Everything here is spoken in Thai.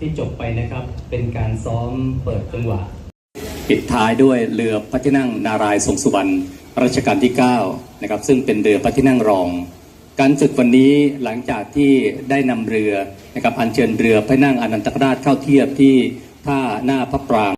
ที่จบไปนะครับ เป็นการซ้อมเปิดจังหวะ ปิดท้ายด้วยเรือพระที่นั่งนารายณ์ทรงสุวรรณรัชกาลที่9นะครับซึ่งเป็นเรือพระที่นั่งรอง การฝึกวันนี้หลังจากที่ได้นำเรือนะครับอัญเชิญเรือพระที่นั่งอนันตราชเข้าเทียบที่ท่าหน้าพระปราง